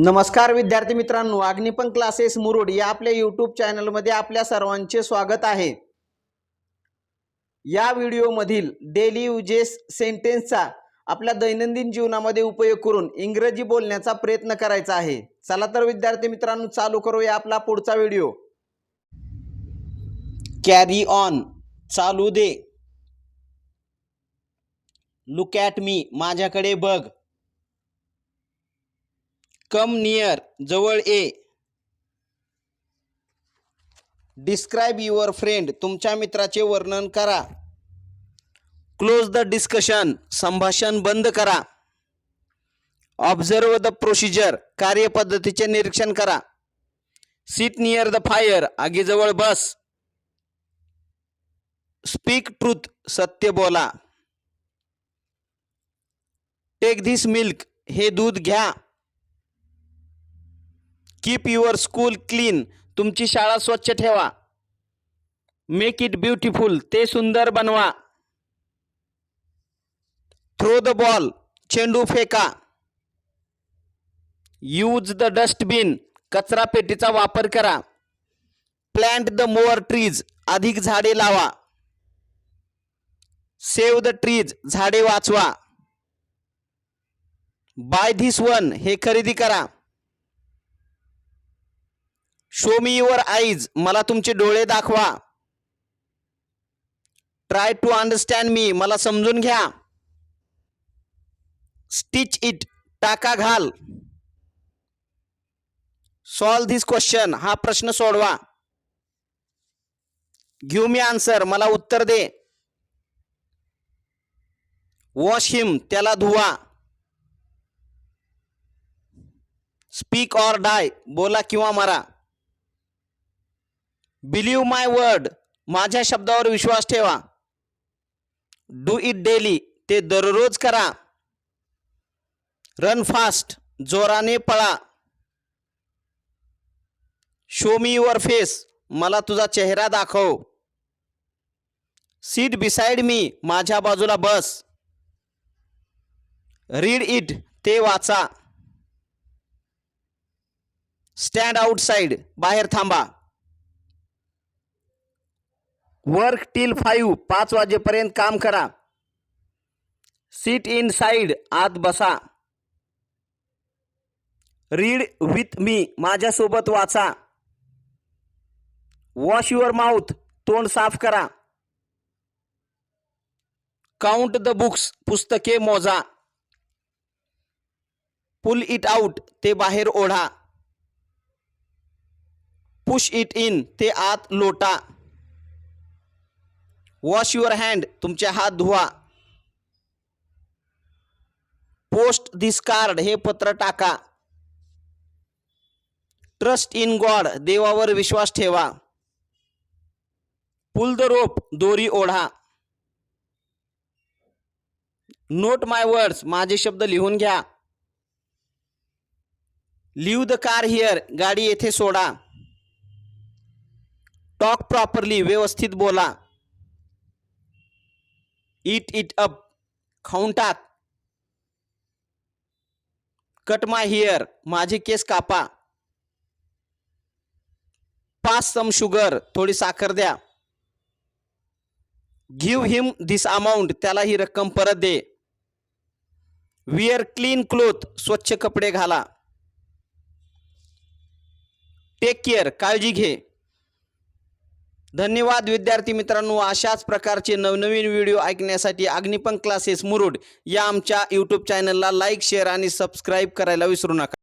नमस्कार विद्यार्थी मित्रांनो अग्निपंख क्लासेस मुरुड या आपल्या यूट्यूब चॅनलमध्ये आपल्या सर्वांचे स्वागत आहे. या व्हिडिओमधील डेली युजेस सेंटेन्सचा आपल्या दैनंदिन जीवनामध्ये उपयोग करून इंग्रजी बोलण्याचा प्रयत्न करायचा आहे. चला तर विद्यार्थी मित्रांनो चालू करूया आपला पुढचा व्हिडिओ कॅरी ऑन चालू दे. लुक ॲट मी माझ्याकडे बघ. कम नियर जवळ ये. डिस्क्राईब युअर फ्रेंड तुमच्या मित्राचे वर्णन करा. क्लोज द डिस्कशन संभाषण बंद करा. ऑब्झर्व द प्रोसिजर कार्यपद्धतीचे निरीक्षण करा. सीट नियर द फायर आगीजवळ बस. स्पीक ट्रूथ सत्य बोला. टेक धिस मिल्क हे दूध घ्या. कीप युअर स्कूल क्लीन तुमची शाळा स्वच्छ ठेवा. मेक इट ब्युटिफुल ते सुंदर बनवा. थ्रो द बॉल चेंडू फेका. यूज द डस्टबिन कचरा पेटीचा वापर करा. प्लॅन्ट द मोअर ट्रीज अधिक झाडे लावा. सेव्ह द ट्रीज झाडे वाचवा. बाय धिस वन हे खरेदी करा. शो मी युअर आईज मला तुमचे डोळे दाखवा. ट्राय टू अंडरस्टँड मी मला समजून घ्या. स्टिच इट टाका घाल. सॉल्व धिस क्वेश्चन हा प्रश्न सोडवा. घेऊ मी आन्सर मला उत्तर दे. वॉश हिम त्याला धुवा. स्पीक ऑर डाय बोला किंवा मरा. बिलीव माय वर्ड माझ्या शब्दावर विश्वास ठेवा. डू इट डेली ते दररोज करा. रन फास्ट जोराने पळा. शो मी युअर फेस मला तुझा चेहरा दाखव. सीट बिसाइड मी माझ्या बाजूला बस. रीड इट ते वाचा. स्टँड आउटसाइड बाहेर थांबा. वर्क टिल फाईव्ह पाच वाजेपर्यंत काम करा. सीट इन साईड आत बसा. रीड विथ मी माझ्यासोबत वाचा. वॉश युअर माउथ तोंड साफ करा. काउंट द बुक्स पुस्तके मोजा. पुल इट आउट ते बाहेर ओढा. पुश इट इन ते आत लोटा. वॉश युअर हँड तुमचे हात धुवा. पोस्ट दिस कार्ड हे पत्र टाका. ट्रस्ट इन गॉड देवावर विश्वास ठेवा. पुल द रोप दोरी ओढा. नोट माय वर्ड्स माझे शब्द लिहून घ्या. लिव्ह द कार हिअर गाडी येथे सोडा. टॉक प्रॉपरली व्यवस्थित बोला. इट इट अप खाऊन टाक कट माय हिअर माझे केस कापा. पाच सम शुगर थोडी साखर द्या. गिव्ह हिम दिस अमाऊंट त्याला ही रक्कम परत दे. विअर क्लीन क्लोथ स्वच्छ कपडे घाला. टेक केअर काळजी घे. धन्यवाद विद्यार्थी मित्रांनो. अशाच प्रकारचे नवनवीन व्हिडिओ ऐकण्यासाठी अग्निपंख क्लासेस मुरुड या आमच्या यूट्यूब चॅनलला लाईक शेअर आणि सबस्क्राईब करायला विसरू नका.